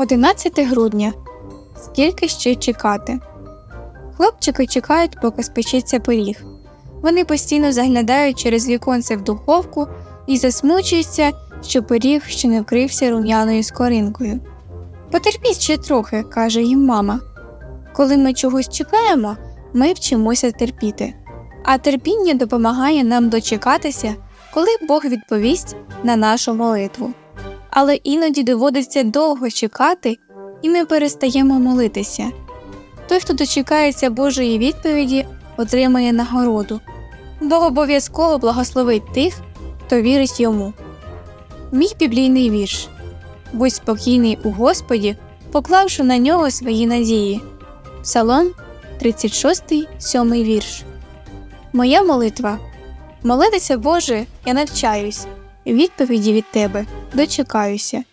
11 грудня. Скільки ще чекати? Хлопчики чекають, поки спечеться пиріг. Вони постійно заглядають через віконце в духовку і засмучуються, що пиріг ще не вкрився рум'яною скоринкою. Потерпіть ще трохи, каже їм мама. Коли ми чогось чекаємо, ми вчимося терпіти. А терпіння допомагає нам дочекатися, коли Бог відповість на нашу молитву. Але іноді доводиться довго чекати, і ми перестаємо молитися. Той, хто дочекається Божої відповіді, отримає нагороду. Бог обов'язково благословить тих, хто вірить йому. Мій біблійний вірш Будь спокійний у Господі, поклавши на нього свої надії. Псалом 36, 7 вірш. Моя молитва. Молитися Боже, я навчаюсь, відповіді від Тебе дочекаюся.